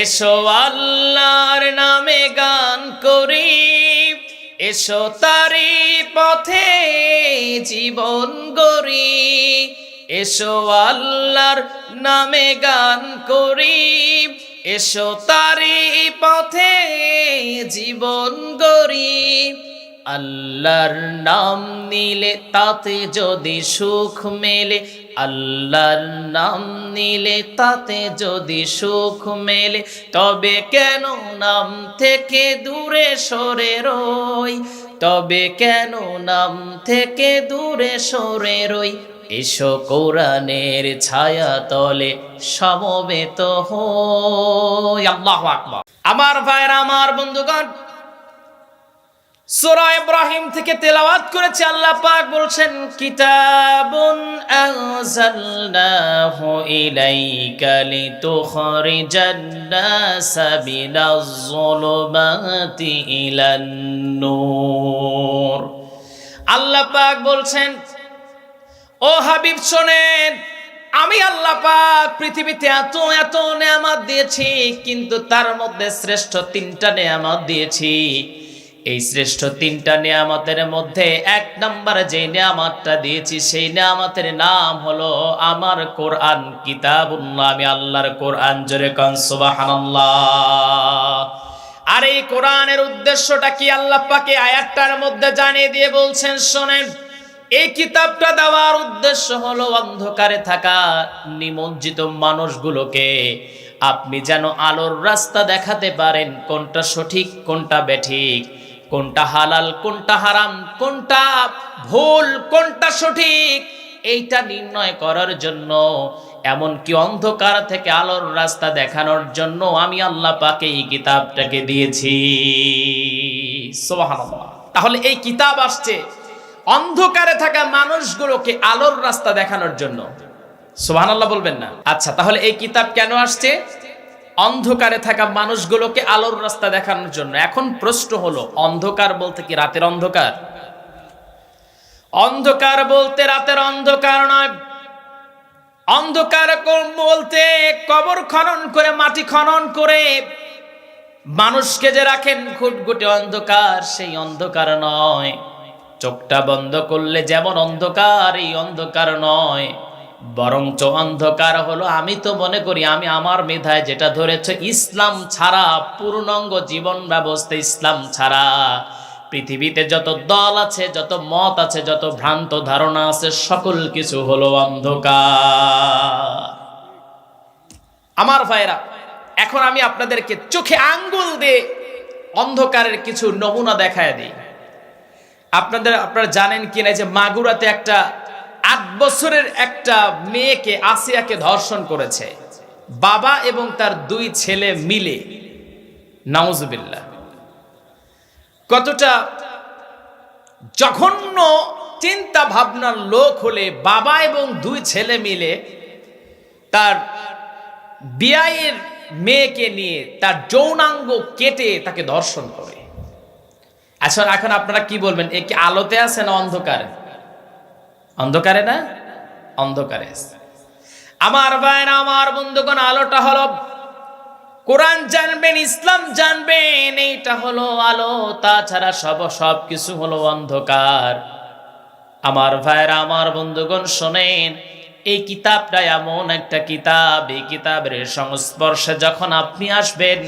এসো আল্লাহর নামে গান করি। এসো তারি পথে জীবন গড়ি। এসো আল্লাহর নামে গান করি। এসো তারি পথে জীবন গড়ি। আল্লাহর নাম নিলে তাতে যদি সুখ মেলে, আল্লাহর নাম নিলে তাতে যদি সুখ মেলে, তবে কেন নাম থেকে দূরে সরে রই? তবে কেন নাম থেকে দূরে সরে রই? এসো কোরআনের ছায়া তলে সমবেত হই। আল্লাহু আকবার। আমার ভাইরা, আমার বন্ধুগণ সূরা ইব্রাহিম থেকে তেলাওয়াত করেছে আল্লাহ পাক বলছেন, কিতাবুন আনজালনাহু ইলাইকা লিতুখরিজান নাসা মিনাজ যুলুমাতি ইলান নূর। আল্লাহ পাক বলছেন, ও হাবিব, শোনেন, আমি আল্লাহ পাক পৃথিবীতে এত এত নেয়ামত দিয়েছি, কিন্তু তার মধ্যে শ্রেষ্ঠ তিনটা নেয়ামত দিয়েছি। এই শ্রেষ্ঠ তিনটা নিয়ামতের মধ্যে এক নম্বরে যে নিয়ামতটা দিয়েছি, সেই নিয়ামতের নাম হলো আমার কোরআন কিতাবুল্লাহ, আমি আল্লাহর কোরআন জোরে সুবহানাল্লাহ। আর এই কোরআনের উদ্দেশ্যটা কি আল্লাহ পাকে আয়াতটার মধ্যে জানিয়ে দিয়ে বলছেন, শোনেন, এই কিতাবটা দেওয়ার উদ্দেশ্য হলো অন্ধকারে থাকা নিমজ্জিত মানুষগুলোকে আপনি যেন আলোর রাস্তা দেখাতে পারেন, কোনটা সঠিক, কোনটা বেঠিক। কোনটা হালাল, কোনটা হারাম, কোনটা ভুল, কোনটা সঠিক, এইটা নির্ণয় করার জন্য, এমনকি অন্ধকার থেকে আলোর রাস্তা দেখানোর জন্য আমি আল্লাহ পাকে এই কিতাবটাকে দিয়েছি। তাহলে এই কিতাব আসছে অন্ধকারে থাকা মানুষগুলোকে আলোর রাস্তা দেখানোর জন্য। সুবহানাল্লাহ বলবেন না। আচ্ছা তাহলে এই কিতাব কেন আসছে? অন্ধকারে থাকা মানুষগুলোকে আলোর রাস্তা দেখানোর জন্য। এখন প্রশ্ন হলো, অন্ধকার বলতে কি রাতের অন্ধকার? অন্ধকার বলতে রাতের অন্ধকার নয়। অন্ধকার বলতে কবর খনন করে, মাটি খনন করে। মানুষকে যে রাখেন ঘুটঘুটে অন্ধকার, সেই অন্ধকার নয়। চোখটা বন্ধ করলে যেমন অন্ধকার, এই অন্ধকার নয়। বরঞ্চ অন্ধকার হলো। আমি তো মনে করি, আমি আমার মেধায় যেটা ধরেছে, ইসলাম ছাড়া, পূর্ণাঙ্গ জীবন ব্যবস্থা ইসলাম ছাড়া। পৃথিবীতে যত দল আছে, যত মত আছে, যত ভ্রান্ত ধারণা আছে, সকল কিছু হলো অন্ধকার। আমার ভাইরা এখন আমি আপনাদেরকে চোখে আঙ্গুল দিয়ে অন্ধকারের কিছু নমুনা দেখায় দিই। আপনাদের, আপনারা জানেন কিনা যে মাগুরাতে একটা আট বছরের একটা মেয়েকে আসিয়াকে ধর্ষণ করেছে। বাবা এবং তার দুই ছেলে মিলে। নাউজুবিল্লাহ। কতটা জঘন্য চিন্তা ভাবনার লোক হলে বাবা এবং দুই ছেলে মিলে তার বিয়ায়ের মেয়েকে নিয়ে তার যৌনাঙ্গ কেটে তাকে ধর্ষণ করে। আচ্ছা এখন আপনারা কি বলবেন? এ কি আলোতে আছে না অন্ধকারে? অন্ধকারে না? অন্ধকারে। আমার ভাইরা, আমার বন্ধুগণ, আলোটা হলো কোরআন জানবেন, ইসলাম জানবেন, এইটা হলো আলো, তাছাড়া সব সব কিছু হলো অন্ধকার। আমার ভাইরা, আমার বন্ধুগণ, শোনেন, এই কিতাবটা এমন একটা কিতাব, এই কিতাবের সংস্পর্শে যখন আপনি আসবেন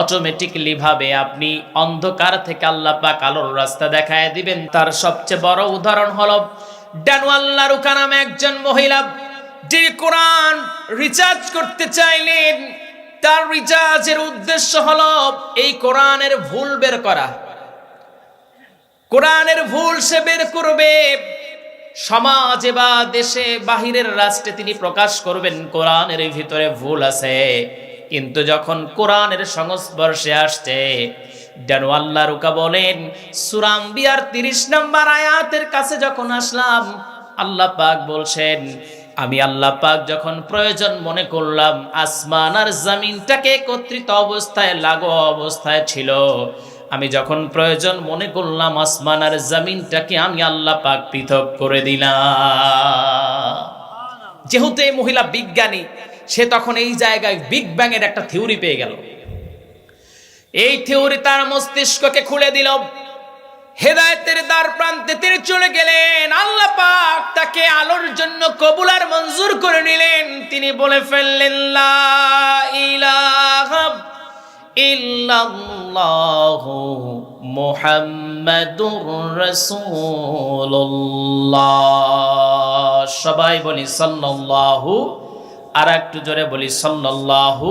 অটোমেটিকলি ভাবে আপনি অন্ধকার থেকে আল্লাহ পাক আলোর রাস্তা দেখায় দিবেন। তার সবচেয়ে বড় উদাহরণ হলো ডানুয়াল্লা রুকা নামে একজন মহিলা যে কোরআন রিচার্জ করতে চাইলেন, তার রিচার্জের উদ্দেশ্য হলো এই কোরআনের ভুল বের করা। কোরআনের ভুল সে বের করবে, সমাজে বা দেশে বাহিরের রাষ্ট্রে তিনি প্রকাশ করবেন, কোরআনের ভিতরে ভুল আছে। কিন্তু যখন কোরআনের সংস্পর্শে আসছে আল্লাহ রুকা বলেন সুরাম বিয়ার তিরিশ নম্বর আয়াতের কাছে যখন আসলাম, আল্লাহ পাক বলছেন, আমি আল্লাহ পাক যখন প্রয়োজন মনে করলাম, আসমান আর জমিনটাকে একত্রিত অবস্থায় লাগো অবস্থায় ছিল। আমি যখন প্রয়োজন মনে করলাম, আসমান আর জমিনটাকে আমি আল্লাহ পাক পৃথক করে দিলাম। যেহেতু এই মহিলা বিজ্ঞানী, সে তখন এই জায়গায় বিগ ব্যাং এর একটা থিওরি পেয়ে গেল। এই থিওরি তার মস্তিষ্ককে খুলে দিল। হেদায়েতের দ্বার প্রান্তে তিনি চলে গেলেন। আল্লাহ পাক তাকে আলোর জন্য কবুল আর মঞ্জুর করে নিলেন। তিনি বলে ফেললেন ইল্লাল্লাহু মুহাম্মাদুর রাসূলুল্লাহ। সবাই বলি, সাল্লাল্লাহু আর একটু জোরে বলি, সাল্লাল্লাহু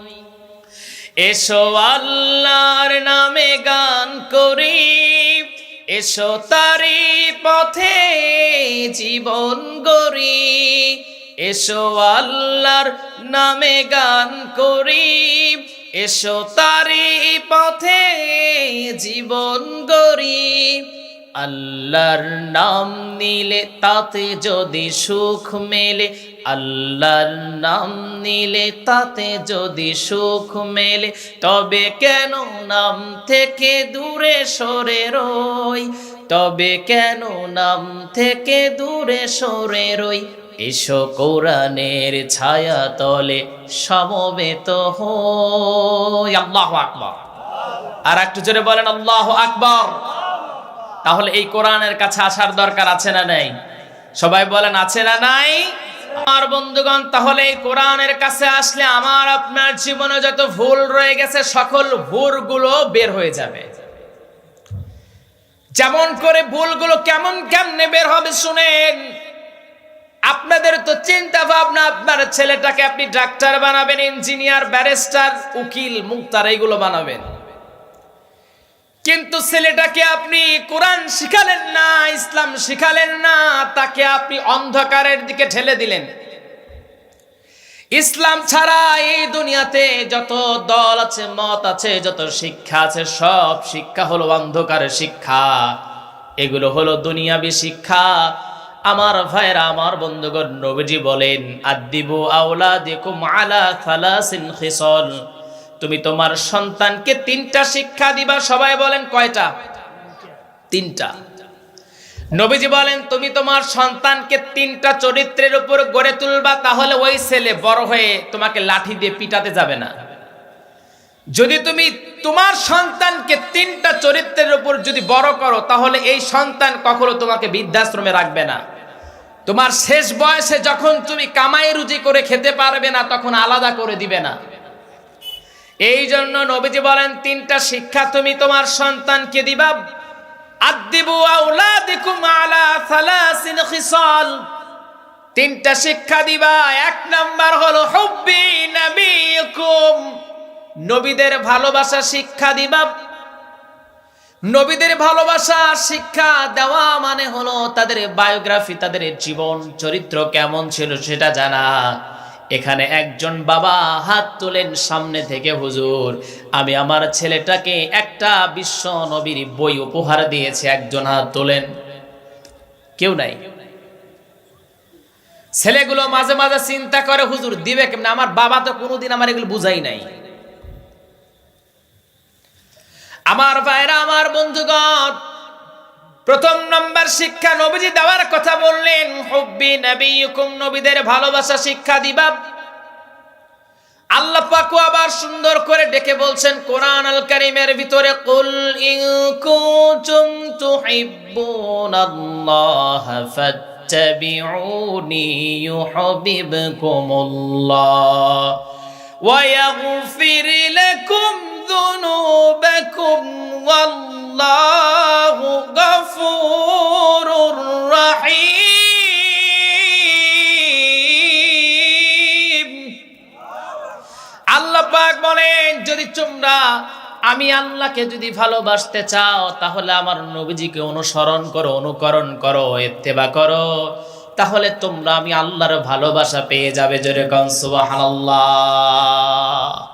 এসো আল্লাহর নামে গান করি। এসো তারি পথে জীবন গড়ি। এসো আল্লাহর নামে গান করি। এসো তারি পথে জীবন গড়ি। আল্লাহর নাম নিলে তাতে যদি সুখ মেলে, আল্লাহর নাম নিলে তাতে যদি সুখ মেলে, তবে কেন নাম থেকে দূরে সরে রই? তবে কেন নাম থেকে দূরে সরে রই? এসো কোরআনের ছায়া তলে সমবেত হই। আল্লাহ আকবর। আর একটু জোরে বলেন, আল্লাহ আকবর। তাহলে এই কোরআনের কাছে আসার দরকার আছে না নাই? সবাই বলেন, আছে না নাই? আমার বন্ধুগণ, তাহলে এই কোরআনের কাছে আসলে আমার আপনার জীবনে যত ভুল রয়ে গেছে, সকল ভুলগুলো বের হয়ে যাবে। যেমন করে ভুলগুলো কেমন কেমনে বের হবে শুনেন। আপনাদের তো চিন্তা ভাবনা, আপনার ছেলেটাকে আপনি ডাক্তার বানাবেন, ইঞ্জিনিয়ার, ব্যারিস্টার, উকিল, মুক্তার, এইগুলো বানাবেন। কিন্তু ছেলেটাকে আপনি কোরআন শিখালেন না, ইসলাম শিখালেন না, তাকে আপনি অন্ধকারের দিকে ঠেলে দিলেন। ইসলাম ছাড়া এই দুনিয়াতে যত দল আছে, মত আছে, যত শিক্ষা আছে, সব শিক্ষা হলো অন্ধকারের শিক্ষা। এগুলো হলো দুনিয়াবি শিক্ষা। আমার ভাইরা আমার বন্ধুগণ, নবীজি বলেন আদিবু আওলা দেখুম আলা থালাসিন খিসল। তুমি তোমার সন্তানকে তিনটা শিক্ষা দিবা, সবাই বলেন কয়টা? তিনটা। নবীজি বলেন, তুমি তোমার সন্তানকে তিনটা চরিত্রের উপর গড়ে তুলবা, তাহলে ওই ছেলে বড় হয়ে তোমাকে লাঠি দিয়ে পিটাতে যাবে না। যদি তুমি তোমার সন্তানকে তিনটা চরিত্রের উপর যদি বড় করো, তাহলে এই সন্তান কখনো তোমাকে বৃদ্ধাশ্রমে রাখবে না। তোমার শেষ বয়সে যখন তুমি কামাই রুজি করে খেতে পারবে না, তখন আলাদা করে দিবে না। এই জন্য নবীজি বলেন, তিনটা শিক্ষা তুমি তোমার সন্তানকে দিবা। আদিবু আউলাদিকুম আলা সালাসিন তিনটা শিক্ষা দিবা। এক নাম্বার হলো, হুব্বি নবীকুম। নবীদের ভালোবাসা শিক্ষা দিবা। নবীদের ভালোবাসা শিক্ষা দেওয়া মানে হলো তাদের বায়োগ্রাফি, তাদের জীবন চরিত্র কেমন ছিল সেটা জানা। এখানে একজন বাবা হাত তোলেন সামনে থেকে, হুজুর, আমি আমার ছেলেটাকে একটা বিশ্ব নবীর বই উপহার দিয়েছে, একজন হাত তোলেন। কেউ নাই। ছেলেগুলো মাঝে মাঝে চিন্তা করে, হুজুর, দিবে কেমন? আমার বাবা তো কোনোদিন আমার এগুলো বুঝাই নাই। আমার ভাইরা, আমার বন্ধুগণ প্রথম নম্বর শিক্ষা নবীজি দেওয়ার কথা বললেন, হুব্বি নবীকুম, নবীদের ভালোবাসা শিক্ষা দিবা। আল্লাহ পাকু আবার সুন্দর করে ডেকে বলছেন কোরআন আল কারীমের ভিতরে কুল ইন কুনতুম তুহিব্বুনাল্লাহ ফাত্তাবিউনি ইউহিব্বুকুমুল্লাহ ওয়া ইয়াগফির লাকুম যুনুবাকুম ওয়াল্লাহ والله غفور رحيم আল্লাহ পাক বলেন যদি তোমরা আমি আল্লাহকে যদি ভালোবাসতে চাও তাহলে আমার নবীজিকে অনুসরণ করো অনুকরণ করো এত্তেবা করো তাহলে তোমরা আমি আল্লাহর ভালোবাসা পেয়ে যাবে জোরে কন সুবহানাল্লাহ